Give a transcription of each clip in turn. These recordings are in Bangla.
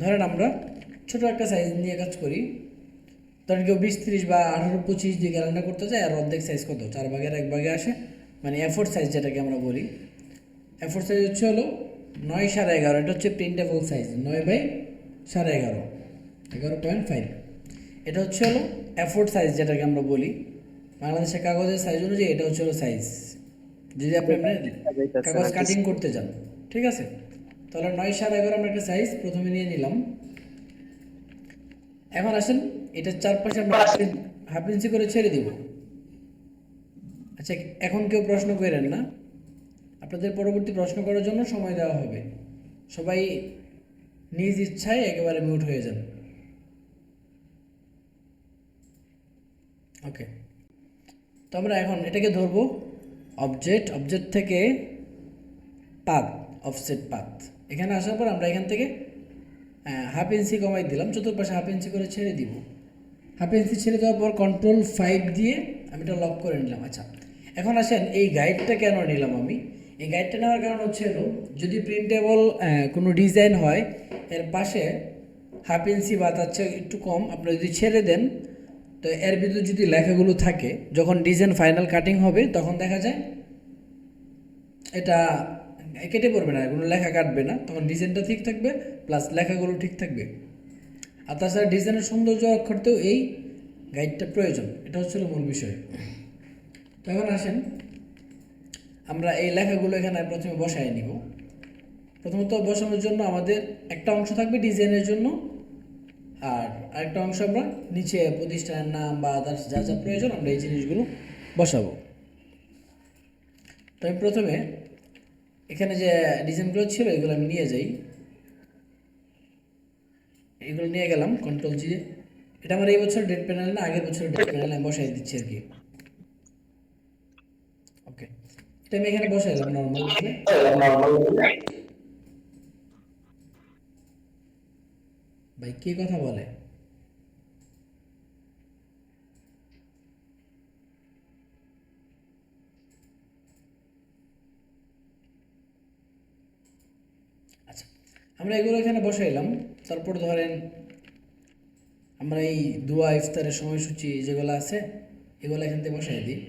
ধরেন আমরা ছোট একটা সাইজ নিয়ে কাজ করি। ধরেন কেউ বিশ তিরিশ বা আঠারো পঁচিশ দিয়ে ক্যালেন্ডার করতে চায় আর অর্ধেক সাইজ কত? চার ভাগের এক ভাগে আসে। মানে এফোর সাইজ যেটাকে আমরা বলি। এফোর সাইজ হচ্ছে হলো নয় সাড়ে এগারো। এটা হচ্ছে প্রিন্টেবল সাইজ নয় বাই সাড়ে এগারো। এগারো পয়েন্ট ফাইভ এটা হচ্ছে হলো এফোর্ট সাইজ যেটাকে আমরা বলি। বাংলাদেশের কাগজের সাইজ অনুযায়ী এটা হচ্ছে হলো সাইজ যদি আপনি কাগজ কাটিং করতে চান ঠিক আছে? তাহলে নয় সাড়ে এগারো আমরা একটা সাইজ প্রথমে নিয়ে নিলাম। এখন আসেন এটার চারপাশে আমরা হাফ ইঞ্চি করে ছেড়ে দিব। আচ্ছা এখন কেউ প্রশ্ন করেন না। আপনাদের পরবর্তী প্রশ্ন করার জন্য সময় দেওয়া হবে। সবাই নিজ ইচ্ছায় একেবারে মিউট হয়ে যান। ওকে তো আমরা এখন এটাকে ধরবো। অবজেক্ট অবজেক্ট থেকে পাত অফসেট পাত এখানে আসার পর আমরা এখান থেকে হাফ ইঞ্চি কমাই দিলাম। চতুর্পাশে হাফ ইঞ্চি করে ছেড়ে দিব। হাফ ইঞ্চি ছেড়ে দেওয়ার পর কন্ট্রোল ফাইভ দিয়ে আমি এটা লক করে নিলাম। আচ্ছা এখন আসেন, এই গাইডটা কেন নিলাম আমি? এই গাইডটা নেওয়ার কারণ হচ্ছে হলো যদি প্রিন্টেবল কোনো ডিজাইন হয়, এর পাশে হাফ ইঞ্চি বা তার চেয়ে একটু কম, আপনি যদি ছেড়ে দেন, তো এর ভিতরে যদি লেখাগুলো থাকে, যখন ডিজাইন ফাইনাল কাটিং হবে, তখন দেখা যায় এটা কেটে পড়বে না, কোনো লেখা কাটবে না। তখন ডিজাইনটা ঠিক থাকবে প্লাস লেখাগুলো ঠিক থাকবে। আর তাছাড়া ডিজাইনের সৌন্দর্য করতেও এই গাইডটা প্রয়োজন, এটা হচ্ছে মূল বিষয়। তো এখন আসেন, আমরা এই লেখাগুলো এখানে প্রথমে বসায় নিব। প্রথমত বসানোর জন্য আমাদের একটা অংশ থাকবে ডিজাইনের জন্য, আর আরেকটা অংশ আমরা নিচে প্রতিষ্ঠানের নাম বা আদার্স যা যা প্রয়োজন আমরা এই জিনিসগুলো বসাবো। তো আমি প্রথমে এখানে যে ডিজাইনগুলো ছিল, এগুলো আমি নিয়ে যাই। এগুলো নিয়ে গেলাম কন্ট্রোল জি এটা আমার এই বছর ডেট প্যানেল না, আগের বছর ডেট প্যানেল আমি বসাই দিচ্ছি আর কি। ওকে এটা আমি এখানে বসাইলাম নর্মাল ভাই, কে কথা বলে আচ্ছা আমরা এগুলো এখানে বসাইলাম তারপর ধরেন আমরা এই দোয়া, ইফতারের সময়সূচি যেগুলো আছে, এগুলো এখান থেকে বসাই দিই।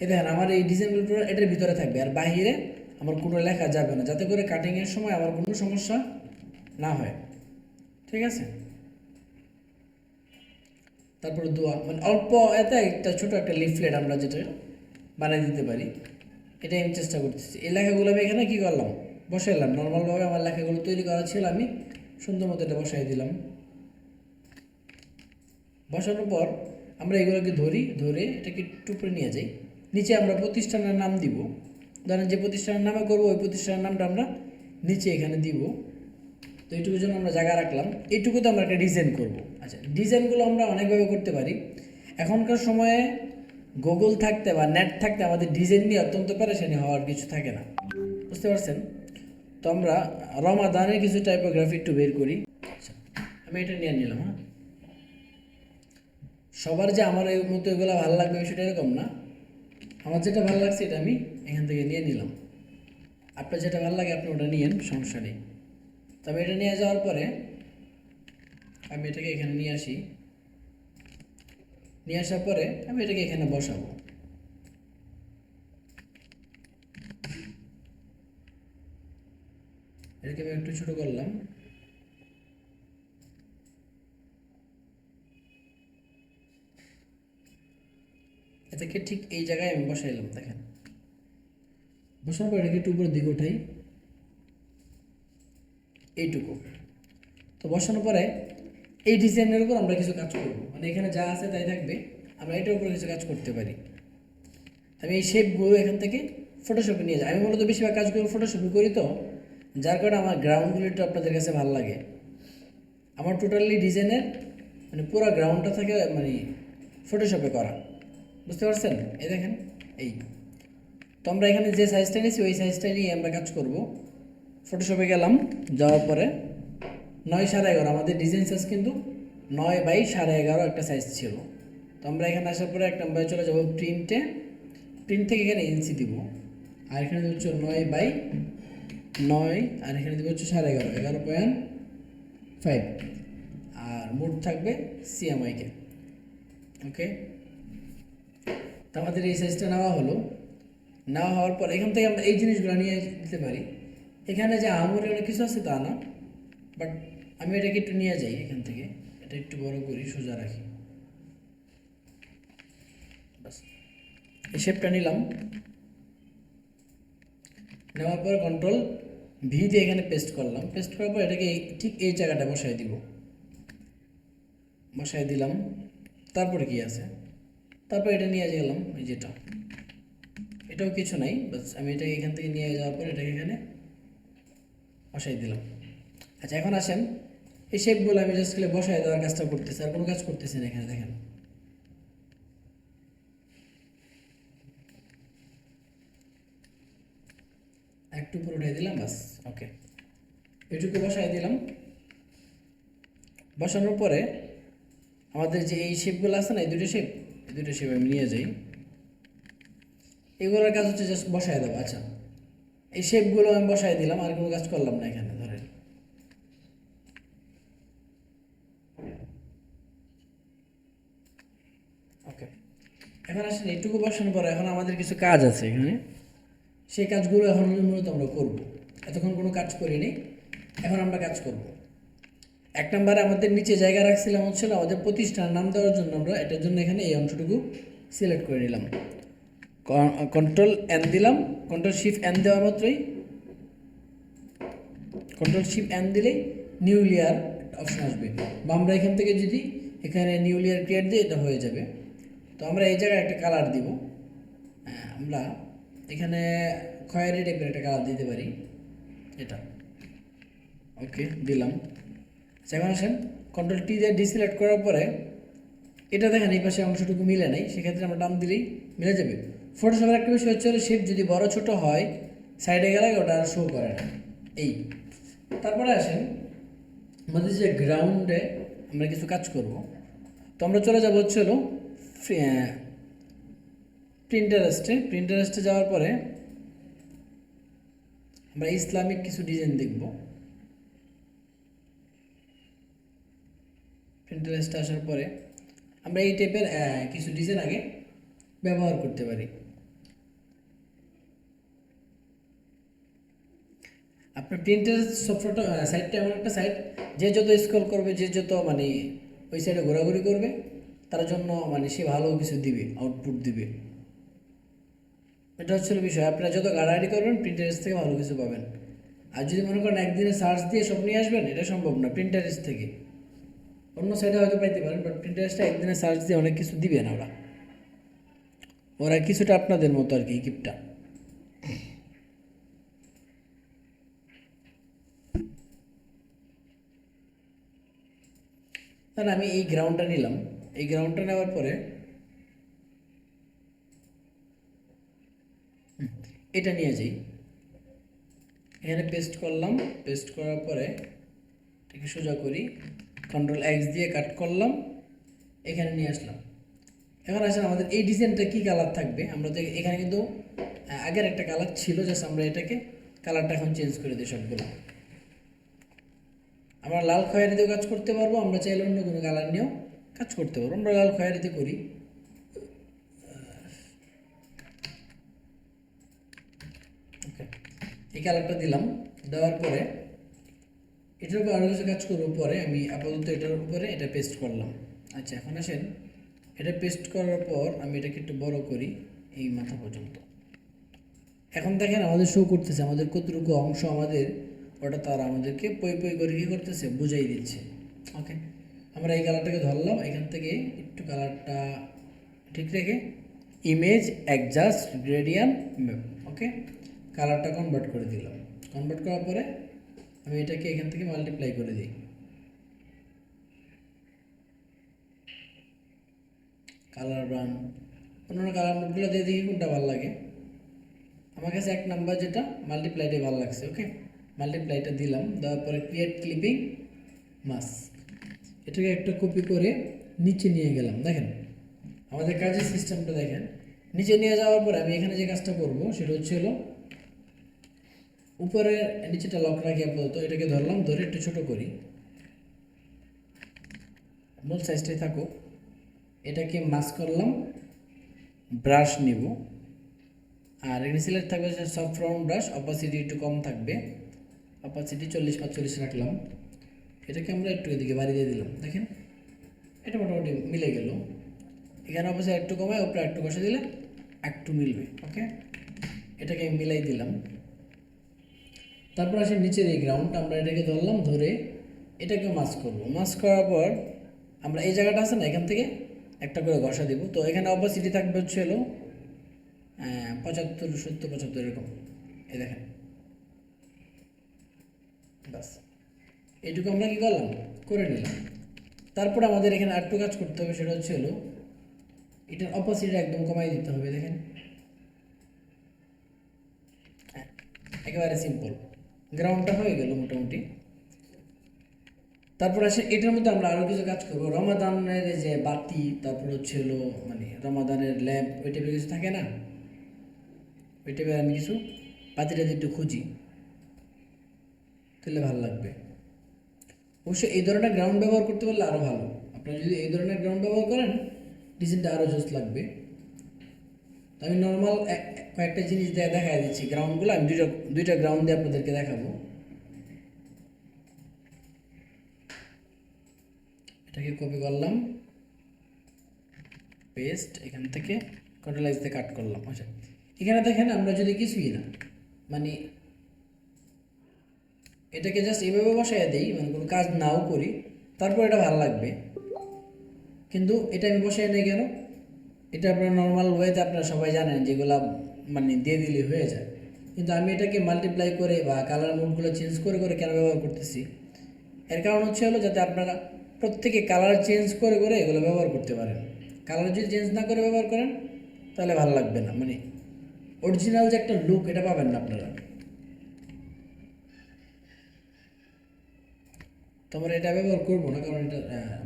এ দেখেন, আমার এই ডিজাইনগুলো এটার ভিতরে থাকবে। আর বাহিরে আমার কোনো লেখা যাবে না। যাতে করে কাটিংয়ের সময় আমার কোনো সমস্যা না হয়। ঠিক আছে? তারপরে দোয়া। মানে অল্প এতে একটা ছোট একটা লিফলেট আমরা যেটা বানিয়ে দিতে পারি। এটাই আমি চেষ্টা করতেছি। এই লেখাগুলো আমি এখানে কী করলাম? বসাইলাম। নর্মালভাবে আমার লেখাগুলো তৈরি করা ছিল, আমি সুন্দর মতো এটা বসাই দিলাম। বসানোর পর আমরা এগুলোকে ধরি, ধরে এটাকে উপরে নিয়ে যাই। নিচে আমরা প্রতিষ্ঠানের নাম দিব। ধরেন যে প্রতিষ্ঠানের নামে করব, ওই প্রতিষ্ঠানের নামটা আমরা নিচে এখানে দিব। তো এইটুকুর জন্য আমরা জায়গা রাখলাম। এইটুকুতে আমরা একটা ডিজাইন করব। আচ্ছা ডিজাইনগুলো আমরা অনেকভাবে করতে পারি। এখনকার সময়ে গুগল থাকতে বা নেট থাকতে আমাদের ডিজাইন নিয়ে অত্যন্ত প্যারেশানি হওয়ার কিছু থাকে না। বুঝতে পারছেন? তো আমরা রমাদানের কিছু টাইপোগ্রাফি একটু বের করি। আচ্ছা আমি এটা নিয়ে নিলাম হ্যাঁ। সবার যে আমার এই মতো এগুলো ভালো লাগবে সেটা এরকম না। আমার যেটা ভালো লাগছে এটা আমি এখান থেকে নিয়ে নিলাম। আপনার যেটা ভালো লাগে আপনি ওটা নিয়েন, সমস্যা নেই। তবে এটা নিয়ে যাওয়ার পরে আমি এটাকে এখানে নিয়ে আসি। নিয়ে আসার পরে আমি এটাকে এখানে বসাবো। এটাকে আমি একটু ছোট করলাম। এটাকে ঠিক এই জায়গায় আমি বসাই বসাইলাম দেখেন। বসার পর এটাকে একটু উপরের দিকে উঠাই। এইটুকু। তো বসানোর পরে এই ডিজাইনের উপর আমরা কিছু কাজ করব। মানে এখানে যা আছে তাই থাকবে। আমরা এটার উপরে কিছু কাজ করতে পারি। আমি এই শেপগুলো এখান থেকে ফটোশপে নিয়ে যাই। আমি মূলত বেশিরভাগ কাজগুলো ফটোশপে করি তো। যার কারণে আমার গ্রাউন্ডগুলো একটু আপনাদের কাছে ভালো লাগে। আমার টোটালি ডিজাইনের মানে পুরো গ্রাউন্ডটা থাকে মানে ফটোশপে করা। বুঝতে পারছেন? এই দেখেন, এই। তো আমরা এখানে যে সাইজটা নিয়েছি, ওই সাইজটা নিয়ে আমরা কাজ করব। ফটোশপে গেলাম, যাওয়ার পরে নয় সাড়ে এগারো। আমাদের ডিজাইন সাইজ কিন্তু নয় বাই সাড়ে এগারো একটা সাইজ ছিল। তো আমরা এখানে আসার পরে এক নম্বরে চলে যাব প্রিন্টে প্রিন্ট থেকে এখানে ইঞ্চি দিব। আর এখানে হচ্ছে নয় বাই নয়, আর এখানে দিব হচ্ছে সাড়ে এগারো। এগারো পয়েন্ট ফাইভ আর মোট থাকবে সিএমআইকে ওকে? তো আমাদের এই সাইজটা নেওয়া হলো। নেওয়া হওয়ার পর এখান থেকে আমরা এই জিনিসগুলো নিয়ে দিতে পারি। এখানে যে আমরে অনেক কিছু আছে তা না বাট আমি এটাকে একটু নিয়ে যাই এখান থেকে। এটা একটু বড় করি, সোজা রাখি। বাস। এই শেপটা নিলাম। নেওয়ার পর কন্ট্রোল ভি দিয়ে এখানে পেস্ট করলাম। পেস্ট করার পর এটাকে ঠিক এই জায়গাটা বসাই দিব। বসাই দিলাম। তারপরে কি আছে? তারপর এটা নিয়ে গেলাম যেটা। এটাও কিছু নাই বাস আমি এটাকে এখান থেকে নিয়ে যাওয়ার পর এটাকে এখানে বসাই দিলাম। আচ্ছা এখন আসেন। এই শেপগুলো আমি জাস্ট বসাই দেওয়ার কাজটা করতেছি, আর কোনো কাজ করতেছি না এখানে, দেখেন। একটু উপরে উঠাই দিলাম, বাস, ওকে। এটুকু বসাই দিলাম। বসানোর পরে আমাদের যে এই শেপগুলো আছে না, এই দুটো শেপ এই দুটো শেপ আমি নিয়ে যাই। এগুলোর কাজ হচ্ছে জাস্ট বসায় দেবো আচ্ছা। এই শেপগুলো আমি বসাই দিলাম, আর কোনো কাজ করলাম না এখানে, ধরেন। ওকে। এখন আসেন, এইটুকু বসানোর পরে এখন আমাদের কিছু কাজ আছে এখানে। সেই কাজগুলো এখন মূলত আমরা করব। এতক্ষণ কোনো কাজ করিনি এখন আমরা কাজ করব। এক নম্বরে আমাদের নিচে জায়গা রাখছিলাম হচ্ছে আমাদের প্রতিষ্ঠানের নাম দেওয়ার জন্য আমরা এটার জন্য এখানে এই অংশটুকু সিলেক্ট করে নিলাম। কন্ট্রোল এন দিলাম কন্ট্রোল শিফট এন দেওয়া মাত্রই। কন্ট্রোল শিফট এন দিলেই নিউ লেয়ার অপশন আসবে। বা আমরা এখান থেকে যদি এখানে নিউ লেয়ার ক্রিয়েট দিই এটা হয়ে যাবে। তো আমরা এই জায়গায় একটা কালার দিব। হ্যাঁ, আমরা এখানে খয়েরি টাইপের একটা কালার দিতে পারি। এটা। ওকে দিলাম। এখন আসেন কন্ট্রোল টি দিয়ে ডিসিলেক্ট করার পরে, এটা দেখেন এই পাশে অংশটুকু মিলে নেই, সেক্ষেত্রে আমরা টান দিলেই মিলে যাবে। ফটোশপের একটা বিষয় হচ্ছে শেপ যদি বড় ছোট হয় সাইডে গেলে ওটা আর শো করে না। এই। তারপরে আসেন, আমাদের যে গ্রাউন্ডে আমরা কিছু কাজ করব। তো আমরা চলে যাব হচ্ছে হলো প্রিন্টারেস্টে প্রিন্টারেস্টে যাওয়ার পরে আমরা ইসলামিক কিছু ডিজাইন দেখব। প্রিন্টারেস্টে আসার পরে আমরা এই টাইপের কিছু ডিজাইন আগে ব্যবহার করতে পারি। আপনার প্রিন্টার সফটওয়্যারটা সাইটটা এমন একটা সাইট যে যত স্ক্রল করবে, যে যত মানে ওই সাইডে ঘোরাঘুরি করবে, তার জন্য মানে সে ভালো কিছু দিবে আউটপুট দিবে। এটা হচ্ছে বিষয়, আপনারা যত গাড়াগাড়ি করবেন প্রিন্টারেস্ট থেকে ভালো কিছু পাবেন। আর যদি মনে করেন একদিনে সার্চ দিয়ে সব নিয়ে আসবেন, এটা সম্ভব না প্রিন্টারেস্ট থেকে। অন্য সাইডে হয়তো পাইতে পারেন বাট প্রিন্টারেস্টটা একদিনে সার্চ দিয়ে অনেক কিছু দিবে না ওরা। ওরা কিছুটা আপনাদের মতো আর কি কিপটা তাহলে আমি এই গ্রাউন্ডটা নিলাম। এই গ্রাউন্ডটা নেওয়ার পরে এটা নিয়ে যাই। এখানে পেস্ট করলাম। পেস্ট করার পরে এটাকে সোজা করি। কন্ট্রোল এক্স দিয়ে কাট করলাম। এখানে নিয়ে আসলাম। এখন আসলে আমাদের এই ডিজাইনটা কী কালার থাকবে? আমরা তো এখানে কিন্তু আগের একটা কালার ছিল জাস্ট আমরা এটাকে কালারটা এখন চেঞ্জ করে দিই সবগুলো। আমরা লাল খয়েরিতেও কাজ করতে পারব, আমরা চাইলে অন্য কোনো কালার নিয়েও কাজ করতে পারব। আমরা লাল খয়েরিতে করি ওকে এই কালারটা দিলাম। দেওয়ার পরে এটার উপর আরও কিছু কাজ করব পরে আমি আপাতত এটার উপরে এটা পেস্ট করলাম। আচ্ছা এখন আসেন। এটা পেস্ট করার পর আমি এটাকে একটু বড় করি এই মাথা পর্যন্ত। এখন দেখেন আমাদের শো করতেছে, আমাদের কতটুকু অংশ আমাদের, ওটা তারা আমাদেরকে পই পই করে কী করতেছে, বুঝাই দিচ্ছে। ওকে আমরা এই কালারটাকে ধরলাম, এখান থেকে একটু কালারটা ঠিক রেখে ইমেজ অ্যাডজাস্ট গ্রেডিয়ান ওকে কালারটা কনভার্ট করে দিলাম। কনভার্ট করার পরে আমি এটাকে এখান থেকে মাল্টিপ্লাই করে দিই। কালার ব্রাউন অন্যান্য কালার মোডগুলো দিয়ে দেখি কোনটা ভালো লাগে। আমার কাছে এক নাম্বার যেটা মাল্টিপ্লাইটাই ভালো লাগছে ওকে মাল্টিপ্লাইটা দিলাম, দেওয়ার পরে ক্রিয়েট ক্লিপিং মাস এটাকে একটা কপি করে নিচে নিয়ে গেলাম, দেখেন। আমাদের কাজের সিস্টেমটা দেখেন। নিচে নিয়ে যাওয়ার পরে আমি এখানে যে কাজটা করব, সেটা হচ্ছে হলো উপরে নিচেটা লক রাখি আপাতত, এটাকে ধরলাম, ধরে একটু ছোট করি। মূল সাইজটাই থাকুক। এটাকে মাস করলাম ব্রাশ নিব। আর সিলেক্ট থাকবে সফট রাউন্ড ব্রাশ অপাসিটি একটু কম থাকবে। অপাসিটি চল্লিশ পাঁচচল্লিশ রাখলাম। এটাকে আমরা একটু এদিকে বাড়িয়ে দিয়ে দিলাম, দেখেন। এটা মোটামুটি মিলে গেল। এখানে অবশ্যই একটু কমায় ওপরে একটু কষে দিলে একটু মিলবে ওকে এটাকে আমি মিলাই দিলাম। তারপর আসে নিচের এই গ্রাউন্ড আমরা এটাকে ধরলাম ধরে এটাকে মাছ করব। মাছ করার পর আমরা এই জায়গাটা আছে না এখান থেকে একটা করে ঘষা দিব। তো এখানে অপাসিটি থাকবে হচ্ছে হলো পঁচাত্তর সত্তর পঁচাত্তর এরকম। এই দেখেন। বাস এইটুকু আমরা কি করলাম? করে নিলাম। তারপর আমাদের এখানে আরেকটু কাজ করতে হবে সেটা হচ্ছে হলো এটার অপোজিট একদম কমাই দিতে হবে দেখেন। হ্যাঁ, একেবারে সিম্পল গ্রাউন্ডটা হয়ে গেল মোটামুটি। তারপর আসে এটার মধ্যে আমরা আরও কিছু কাজ করব। রমাদানের যে বাতি, তারপর হচ্ছে হলো মানে রমাদানের ল্যাম্প, ওই টাইপের কিছু থাকে না? ওই টাইপের আমি কিছু বাতিটা একটু খুঁজি, তাহলে ভালো লাগবে। অবশ্যই এই ধরনের গ্রাউন্ড ব্যবহার করতে পারলে আরও ভালো। আপনারা যদি এই ধরনের গ্রাউন্ড ব্যবহার করেন ডিজাইনটা আরও জোস লাগবে। আমি নর্মাল কয়েকটা জিনিস দেখা দিচ্ছি। গ্রাউন্ডগুলো আমি দুইটা দুইটা গ্রাউন্ড দিয়ে আপনাদেরকে দেখাবো। এটাকে কপি করলাম। পেস্ট এখান থেকে কন্ট্রোলাইজ দিয়ে কাট করলাম। আচ্ছা এখানে দেখেন আমরা যদি কিছুই না মানে এটাকে জাস্ট এভাবে বসাইয়া দিই মানে কোনো কাজ নাও করি, তারপর এটা ভালো লাগবে। কিন্তু এটা আমি বসাই নাই কেন? এটা আপনার নর্মাল ওয়েতে আপনারা সবাই জানেন, যেগুলা মানে দিয়ে দিলে হয়ে যায়। কিন্তু আমি এটাকে মাল্টিপ্লাই করে বা কালার মোডগুলো চেঞ্জ করে করে কেন ব্যবহার করতেছি? এর কারণ হচ্ছে হলো যাতে আপনারা প্রত্যেকে কালার চেঞ্জ করে করে এগুলো ব্যবহার করতে পারেন। কালার যদি চেঞ্জ না করে ব্যবহার করেন, তাহলে ভালো লাগবে না। মানে অরিজিনাল যে একটা লুক এটা পাবেন না আপনারা। তোমার এটা ব্যবহার করব না, কারণ এটা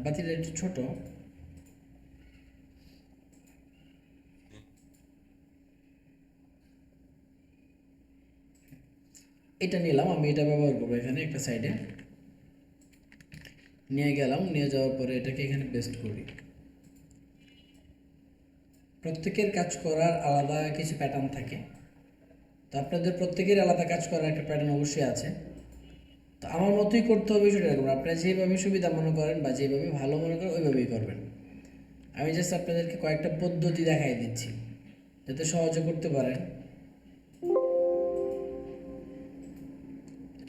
বাতিটা একটু ছোট। এটা নিলাম, আমি এটা ব্যবহার করব এখানে একটা সাইডে নিয়ে গেলাম, নিয়ে যাওয়ার পরে এটাকে এখানে পেস্ট করি। প্রত্যেকের কাজ করার আলাদা কিছু প্যাটার্ন থাকে। তো আপনাদের প্রত্যেকের আলাদা কাজ করার একটা প্যাটার্ন অবশ্যই আছে। তো আমার মতোই করতে হবে সেটা এরকম, আপনারা যেভাবে সুবিধা মনে করেন বা যেভাবে ভালো মনে করেন, ওইভাবেই করবেন। আমি জাস্ট আপনাদেরকে কয়েকটা পদ্ধতি দেখাই দিচ্ছি, যাতে সহজে করতে পারেন।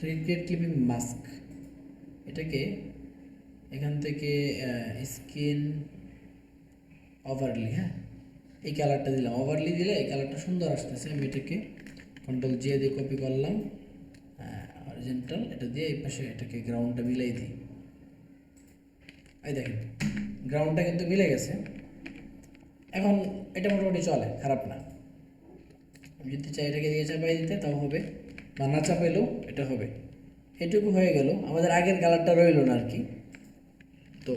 ক্রিয়েট ক্লিপিং মাস্ক এটাকে এখান থেকে স্কিন ওভারলি হ্যাঁ? এই কালারটা দিলাম। ওভারলি দিলে এই কালারটা সুন্দর আসতেছে। আমি এটাকে কন্ট্রোল জে দিয়ে কপি করলাম। অরিজেন্টাল এটা দিয়ে এই পাশে এটাকে গ্রাউন্ডটা মিলাই দিই। এই দেখেন গ্রাউন্ডটা কিন্তু মিলে গেছে। এখন এটা মোটামুটি চলে, খারাপ না। আমি যদি চাই এটাকে দিয়ে চাপাই দিতে, তাও হবে। বা না চাপাইলেও এটা হবে। এটুকু হয়ে গেল। আমাদের আগের কালারটা রইল না আর কি তো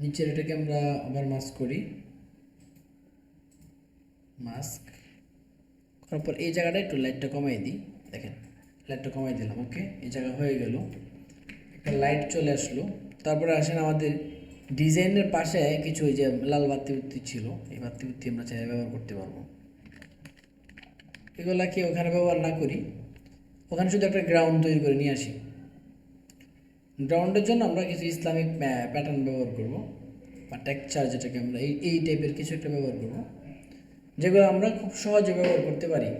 নিচের এটাকে আমরা আবার মাস্ক করি। মাস্ক করার পর এই জায়গাটা একটু লাইটটা কমাই দিই। দেখেন লাইটটা কমাই দিলাম ওকে এই জায়গা হয়ে গেল। একটা লাইট চলে আসলো। তারপরে আসেন আমাদের ডিজাইনের পাশে কিছু ওই যে লাল বাতি ছিল। এই বাতি আমরা চাইলে ব্যবহার করতে পারব। এগুলা কি ওখানে ব্যবহার না করি। ওখানে শুধু একটা গ্রাউন্ড তৈরি করে নিয়ে আসি। গ্রাউন্ডের জন্য আমরা কিছু ইসলামিক প্যাটার্ন ব্যবহার করব বা টেক্সচার যেটাকে আমরা এই এই টাইপের কিছু একটা ব্যবহার করব, যেগুলো আমরা খুব সহজে ব্যবহার করতে পারি।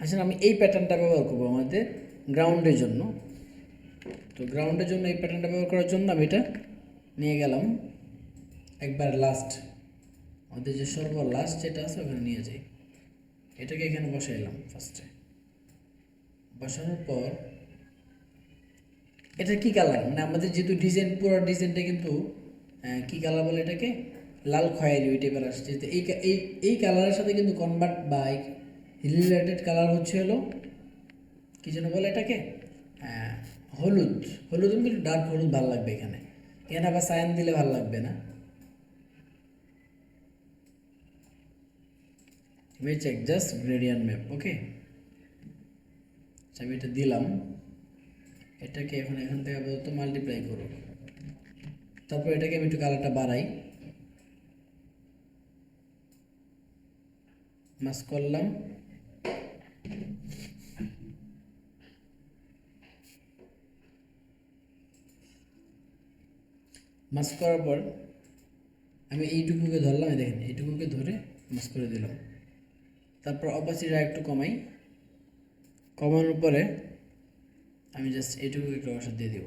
আসলে আমি এই প্যাটার্নটা ব্যবহার করব আমাদের গ্রাউন্ডের জন্য। তো গ্রাউন্ডের জন্য এই প্যাটার্নটা ব্যবহার করার জন্য আমি এটা নিয়ে গেলাম। একবার লাস্ট আমাদের যে সর্ব লাস্ট যেটা আছে ওখানে নিয়ে যাই। এটাকে এখানে বসাইলাম ফার্স্টে বসানোর পর, এটা কি কালার মানে আমাদের যেহেতু ডিজাইন পুরো ডিজাইনটা কিন্তু কি কালার বলে এটাকে? লাল খয়েরি ওই টাইপের আসছে। এই এই কালারের সাথে কিন্তু কনভার্ট বা রিলেটেড কালার হচ্ছে হলো, কি যেন বলে এটাকে? হলুদ। হলুদ কিন্তু ডার্ক হলুদ ভালো লাগবে এখানে। এখানে আবার সায়ান দিলে ভালো লাগবে না। We check. Just gradient map, okay? আমি এটা দিলাম। এটাকে এখন এখান থেকে আপাতত মাল্টিপ্লাই করব তারপর এটাকে আমি একটু কালারটা বাড়াই। মাস করলাম। মাস করার পর আমি এইটুকুকে ধরলাম দেখেন, এইটুকুকে ধরে মাস করে দিলাম। তারপর অপাসিটা একটু কমাই। কমানোর পরে আমি জাস্ট এটুকু একটু ওষুধ দিয়ে দিব।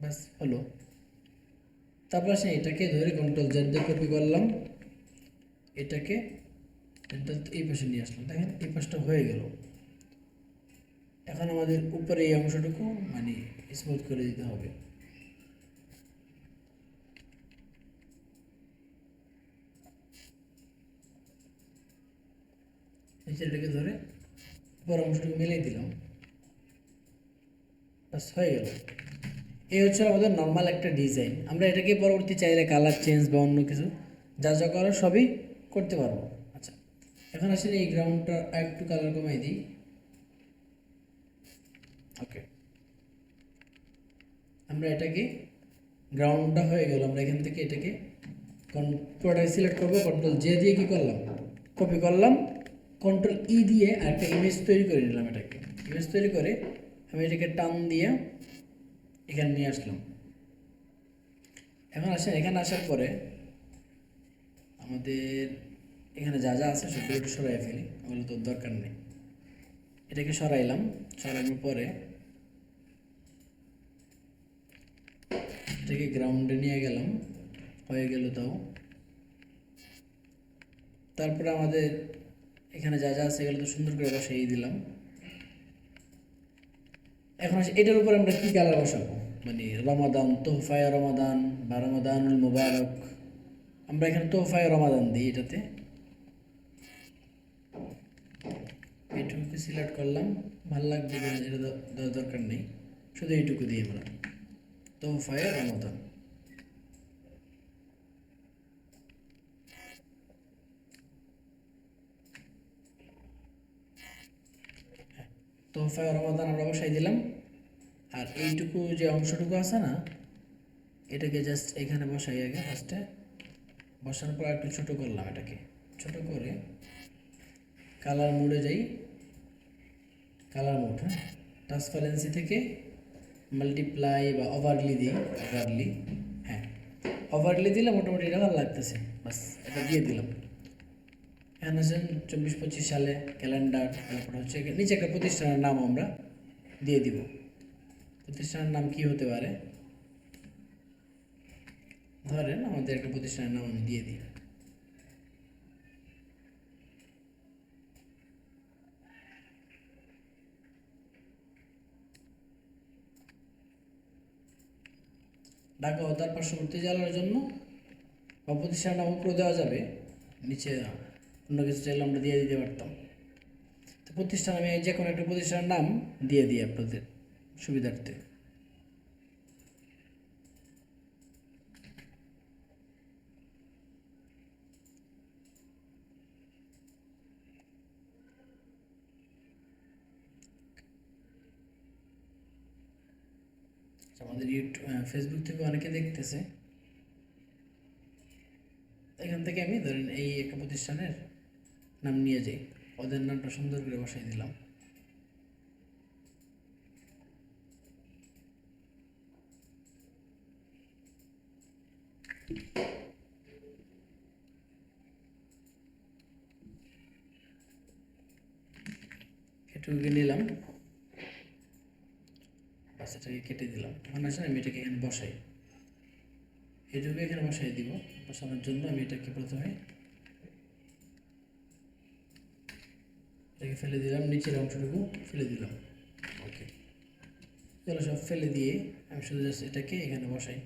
ব্যাস, হলো। তারপর সে এটাকে ধরে কন্ট্রোল জেড দিয়ে কপি করলাম। এটাকে এটা এই পাশে নিয়ে আসলাম। দেখেন, এই পাশটা হয়ে গেল। এখন আমাদের উপরে এই অংশটুকু মানে স্মুথ করে দিতে হবে। নিচেরটাকে ধরে বড় অংশটুকু মিলিয়ে দিলাম। বাস হয়ে গেল। এই হচ্ছে আমাদের নর্মাল একটা ডিজাইন আমরা এটাকে পরবর্তী চাইলে কালার চেঞ্জ বা অন্য কিছু যা যা করার সবই করতে পারব। আচ্ছা এখন আসলে এই গ্রাউন্ডটা একটু কালার কমাই দিই। ওকে আমরা এটাকে গ্রাউন্ডটা হয়ে গেল। আমরা এখান থেকে এটাকে পুরোটাকে সিলেক্ট করব কন্ট্রোল জে দিয়ে কি করলাম? কপি করলাম। কন্ট্রোল ই দিয়ে আর একটা ইমেজ তৈরি করে নিলাম এটাকে। ইমেজ তৈরি করে আমি এটাকে টান দিয়ে এখানে নিয়ে আসলাম। এখন আসেন এখানে আসার পরে আমাদের এখানে যা যা আছে সেগুলো একটু সরাই ফেলি, ওগুলো তো দরকার নেই। এটাকে সরাইলাম, সরানোর পরে এটাকে গ্রাউন্ডে নিয়ে গেলাম, হয়ে গেল তাও। তারপরে আমাদের এখানে যা যা আছে এগুলো তো সুন্দর করে বসিয়ে দিলাম। এখন এটার উপর আমরা কি কালার বসাবো? মানে রমাদান, তোহফায় রমাদান বা রমাদানুল মুবারক। আমরা এখানে তোহফায় রমাদান দিই এটাতে। এইটুকু সিলেক্ট করলাম। ভালো লাগবে এটা দরকার নেই। শুধু এইটুকু দিয়ে আমরা। তোহফায় রমাদান। তোহফায় রমাদান আমরা বসাই দিলাম। আর এইটুকু যে অংশটুকু আছে না, এটাকে জাস্ট এখানে বসাই আগে ফার্স্টে বসানোর পর একটু ছোটো করলাম এটাকে। ছোট করে কালার মোডে যাই। কালার মোড হ্যাঁ? ট্রান্সপারেন্সি থেকে মাল্টিপ্লাই বা ওভারলি দিই। ওভারলি হ্যাঁ। ওভারলি দিলে মোটামুটি এটা ভালো লাগতেছে। বাস, এটা দিয়ে দিলাম। এখানে আছেন চব্বিশ পঁচিশ সালে ক্যালেন্ডার, তারপর হচ্ছে নিচে একটা প্রতিষ্ঠানের নাম আমরা দিয়ে দিব। প্রতিষ্ঠানের নাম কি হতে পারে? ধরেন আমাদের একটা প্রতিষ্ঠানের নাম আমি দিয়ে দিই। ঢাকা ও পার্শ্ববর্তী জেলার জন্য বা প্রতিষ্ঠানের নাম উপরে দেওয়া যাবে, নিচে অন্য কিছু চাইলে আমরা দিয়ে দিতে পারতাম। তো প্রতিষ্ঠান আমি যে কোনো একটা প্রতিষ্ঠানের নাম দিয়ে দিই আপনাদের সুবিধার্থে। আমাদের ইউটিউব ফেসবুক থেকে অনেকে দেখতেছে। এখান থেকে আমি ধরেন এই একটা প্রতিষ্ঠানের নাম নিয়ে যাই। ওদের নামটা সুন্দর করে বসাই দিলাম। এটুকুকে নিলাম। বাস, এটাকে কেটে দিলাম। এখন আসলে আমি এটাকে এখানে বসাই। এটুকু এখানে বসাই দিব। বসানোর জন্য আমি এটাকে প্রথমে এটাকে ফেলে দিলাম নিচের অংশটুকু ফেলে দিলাম। ওকে চলো সব ফেলে দিয়ে আমি শুধু জাস্ট এটাকে এখানে বসাই।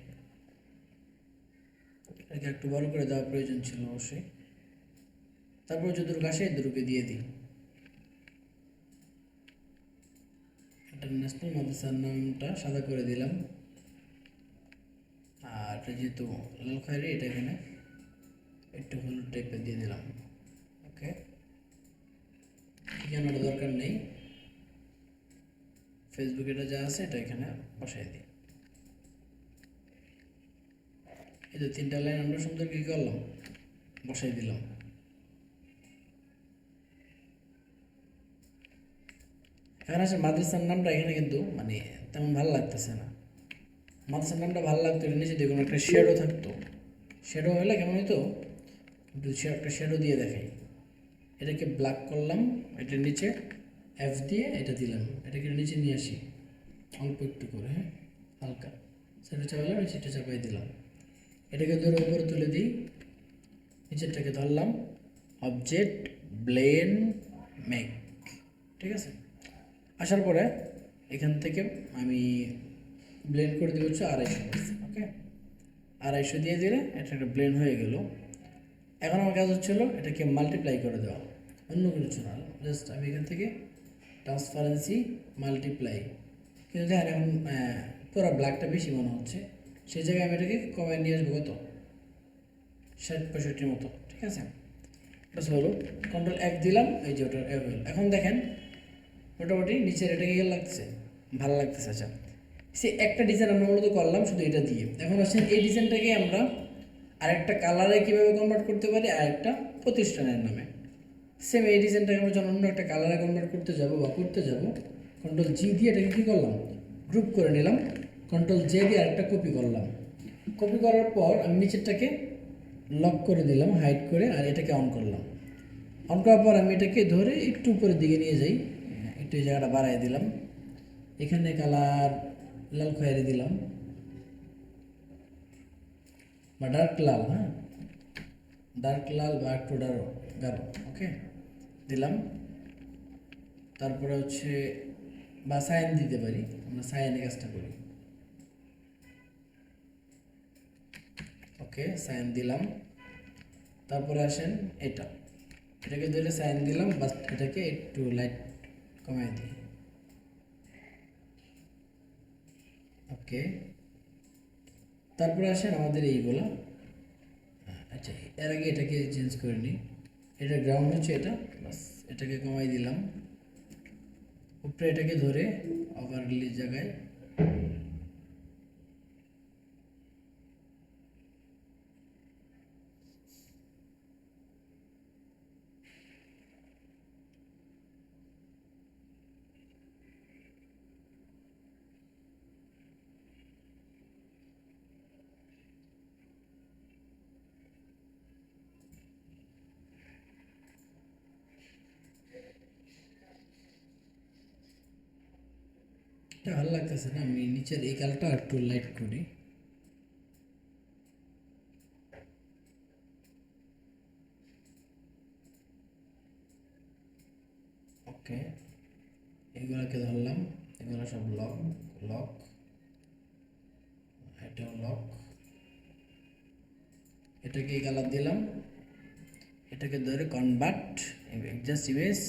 এটাকে একটু বড় করে দেওয়া প্রয়োজন ছিল অবশ্যই। তারপর যদুরকে আসে দুটোকে দিয়ে দিই। ইন্টারন্যাশনাল মাদ্রাসার নামটা সাদা করে দিলাম। আর এটা যেহেতু লাল খয়েরি এটা এখানে একটু হলুদ টাইপের দিয়ে দিলাম। ঠিকানাটা দরকার নেই। ফেসবুক এটা যা আছে এটা এখানে বসাই দিই। এই যে তিনটা লাইন আমরা সুন্দর কি করলাম? বসাই দিলাম। এখন আসে মাদ্রাসার নামটা এখানে কিন্তু মানে তেমন ভালো লাগতেছে না। মাদ্রাসার নামটা ভালো লাগতো এর নিচে দেখুন একটা শেডও থাকতো। শেডো হলে কেমন হইতো? একটু একটা শেডো দিয়ে দেখাই। এটাকে ব্ল্যাক করলাম এটার নিচে এফ দিয়ে এটা দিলাম। এটাকে নিচে নিয়ে আসি। অল্প একটু করে হ্যাঁ? হালকা। সেটা চাপালাম নিচেটা চাপাই দিলাম। এটাকে ধরে উপরে তুলে দিই। নিচেরটাকে ধরলাম। অবজেক্ট ব্লেন মেক ঠিক আছে? আসার পরে এখান থেকে আমি ব্লেন্ড করে দিয়ে হচ্ছে আড়াইশো। ওকে? আড়াইশো দিয়ে দিলে এটা একটা ব্লেন্ড হয়ে গেল। এখন আমার কাজ হচ্ছিল এটাকে মাল্টিপ্লাই করে দেওয়া। অন্য কিছু না। জাস্ট আমি এখান থেকে ট্রান্সপারেন্সি মাল্টিপ্লাই কিন্তু দেখেন এখন পুরো ব্ল্যাকটা বেশি মনে হচ্ছে। সেই জায়গায় আমি এটাকে কমায় নিয়ে আসব কত? ষাট পঁয়ষট্টির মতো, ঠিক আছে? বাস হলো কন্ট্রোল এক দিলাম, এই যে ওটা এক হলো এখন দেখেন, মোটামুটি নিচের এটা গিয়ে লাগতেছে ভালো লাগতেছে আচ্ছা। সে একটা ডিজাইন আমরা মূলত করলাম, শুধু এটা দিয়ে। এখন আসছেন এই ডিজাইনটাকে আমরা আরেকটা কালারে কীভাবে কনভার্ট করতে পারি? আরেকটা প্রতিষ্ঠানের নামে। সেম এই ডিজাইনটাকে আমরা যখন অন্য একটা কালারে কনভার্ট করতে যাব বা করতে যাব কন্ট্রোল জি দিয়ে এটাকে কী করলাম? গ্রুপ করে নিলাম। কন্ট্রোল জে দিয়ে আরেকটা কপি করলাম। কপি করার পর আমি নিচেরটাকে লক করে দিলাম হাইড করে, আর এটাকে অন করলাম। অন করার পর আমি এটাকে ধরে একটু উপরের দিকে নিয়ে যাই। একটু জায়গাটা বাড়াই দিলাম। এখানে কালার লাল খয়েরি দিলাম। বা ডার্ক লাল হ্যাঁ ডার্ক লাল বা একটু ডার গাঢ় ওকে দিলাম তারপরে হচ্ছে বা সাইন দিতে পারি আমরা সাইনে কাজটা করি ওকে সাইন দিলাম তারপরে আসেন এটা এটাকে ধরে সাইন দিলাম বাস এটাকে একটু লাইট কমাই দিই ওকে তারপরে আসেন আমাদের এইগুলো আচ্ছা এর আগে এটাকে চেঞ্জ করে নিই। এটা গ্রাউন্ড হচ্ছে এটা, বাস এটাকে কমাই দিলাম। উপরে এটাকে ধরে আবার জায়গায়। এটা ভালো লাগতেছে না, আমি নিচের এই কালারটা একটু লাইট করি। ওকে এগুলোকে ধরলাম, এগুলো সব লক লক এটাও লক এটাকে এই কালার দিলাম, এটাকে ধরে convert just image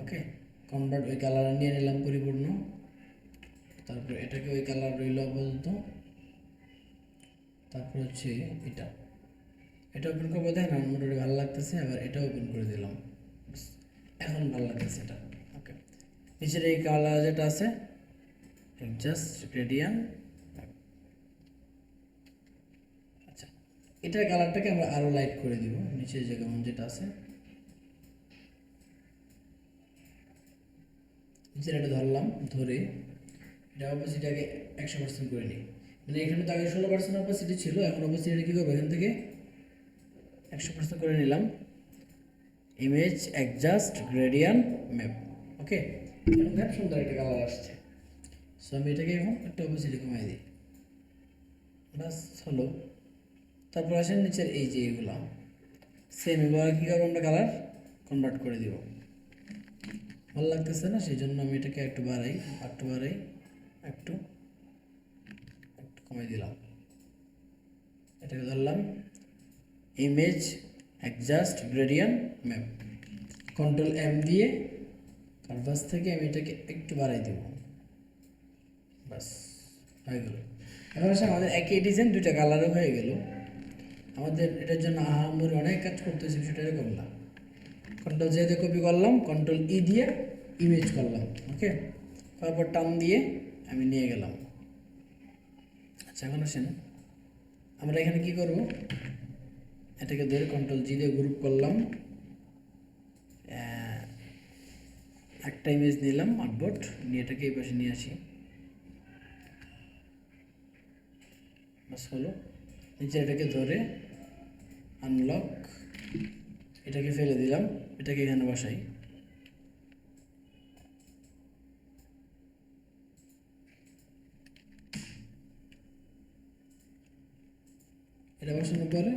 okay convert ওই কালার নিয়ে নিলাম পরিপূর্ণ। তারপর এটাকে ওই কালার রইল আপাতত। তারপর হচ্ছে এটা। এটা ওপেন করব দেখেন আমার মোটামুটি ভালো লাগতেছে, আবার এটা ওপেন করে দিলাম। এখন ভালো লাগতেছে এটা। ওকে নিচের এই কালার যেটা আছে জাস্ট গ্রেডিয়ান আচ্ছা এটার কালারটাকে আমরা আরও লাইট করে দিব। নিচের যে কেমন যেটা আছে। নিচের এটা ধরলাম, ধরে এটা অপোজিটাকে একশো পার্সেন্ট করে নিই। মানে এখানে তো আগে ষোলো পার্সেন্ট অপোজিটি ছিল, এখন অপোজিটে কী করব? এখান থেকে একশো পার্সেন্ট করে নিলাম। Image adjust gradient map okay এখন দেখ সুন্দর একটা কালার আসছে। সো আমি এটাকে এখন একটা অপোজিটে কমাই দিই। বাস হলো। তারপর আসেন নিচের এই যে এগুলো। সেম এবার কী করব আমরা কালার কনভার্ট করে দিব। ভালো লাগতেছে না? সেই জন্য আমি এটাকে একটু বাড়াই একটু বাড়াই। একটু একটু কমাই দিলাম। এটাকে ধরলাম image adjust gradient map control M দিয়ে কানভাস থেকে আমি এটাকে একটু বাড়াই দেব। বাস হয়ে গেল। এখন আসলে আমাদের একই ডিজাইন দুইটা কালারও হয়ে গেল। আমাদের এটার জন্য আহামরি অনেক কাজ করতেছি সেটা না। কন্ট্রোল জে দিয়ে কপি করলাম কন্ট্রোল ই দিয়ে ইমেজ করলাম ওকে তারপর টান দিয়ে আমি নিয়ে গেলাম। আচ্ছা এখন আসেন। আমরা এখানে কি করব? এটাকে ধরে কন্ট্রোল জি দিয়ে গ্রুপ করলাম। একটা ইমেজ নিলাম আটবোর্ড নিয়ে এটাকে এই পাশে নিয়ে আসি। বাস হলো। নিচে এটাকে ধরে আনলক এটাকে ফেলে দিলাম, এটাকে এখানে বসাই। এটা বসানোর পরে?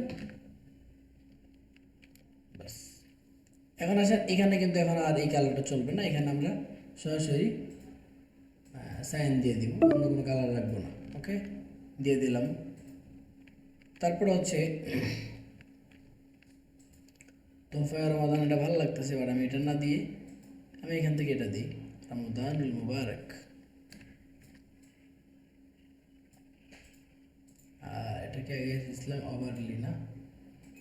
এখন আসেন এখানে কিন্তু এখন আর এই কালারটা চলবে না, এখানে আমরা সরাসরি সাইন দিয়ে দিব, অন্য কোনো কালার রাখব না ওকে দিয়ে দিলাম। তারপরে হচ্ছে তোফায় রমাদান, এটা ভালো লাগতেছে এবার আমি এটা না দিয়ে আমি এখান থেকে এটা দিই। রমদানুল মুবারক। এটাকে আগে দিয়েছিলাম ওভারলি না?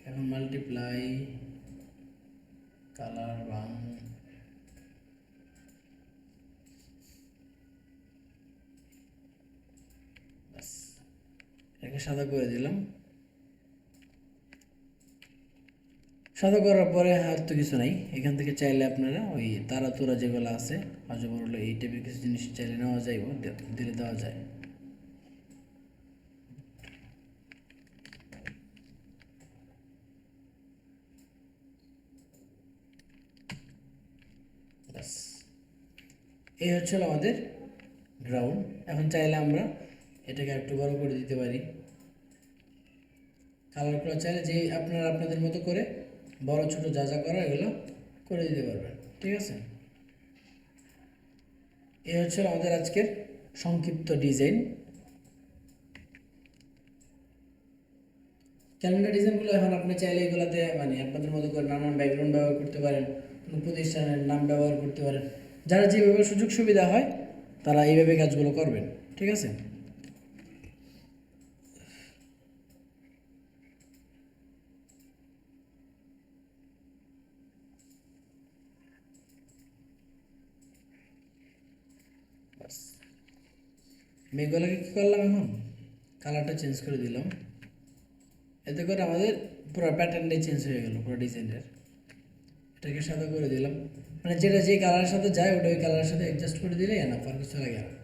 এখন মাল্টিপ্লাই কালার ব্যাস, এটাকে সাদা করে দিলাম। সাদা করার পরে আর তো কিছু নাই। এখান থেকে চাইলে আপনারা ওই তারা তোরা যেগুলো আছে অজবর হলো এই টাইপের কিছু জিনিস চাইলে নেওয়া দে- দিলে দেওয়া যায় ব্যাস এই হচ্ছে আমাদের গ্রাউন্ড এখন চাইলে আমরা এটাকে একটু বড় করে দিতে পারি। কালার করা চাইলে যে আপনারা আপনাদের মতো করে বড়, ছোট যা যা করা এগুলো করে দিতে পারবেন। ঠিক আছে? এই হচ্ছে আমাদের আজকের সংক্ষিপ্ত ডিজাইন ক্যালেন্ডার ডিজাইনগুলো এখন আপনি চাইলে এগুলোতে মানে আপনাদের মতো করে নানান ব্যাকগ্রাউন্ড ব্যবহার করতে পারেন, কোনো প্রতিষ্ঠানের নাম ব্যবহার করতে পারেন। যারা যেভাবে সুযোগ সুবিধা হয়, তারা এইভাবে কাজগুলো করবেন। ঠিক আছে? মেঘগুলোকে কী করলাম এখন? কালারটা চেঞ্জ করে দিলাম। এতে করে আমাদের পুরো প্যাটার্নটাই চেঞ্জ হয়ে গেল, পুরো ডিজাইনের এটাকে সাদা করে দিলাম। মানে যেটা যে কালারের সাথে যায়, ওটা ওই কালারের সাথে অ্যাডজাস্ট করে দিলে এনাফ আর কিছু লাগে না।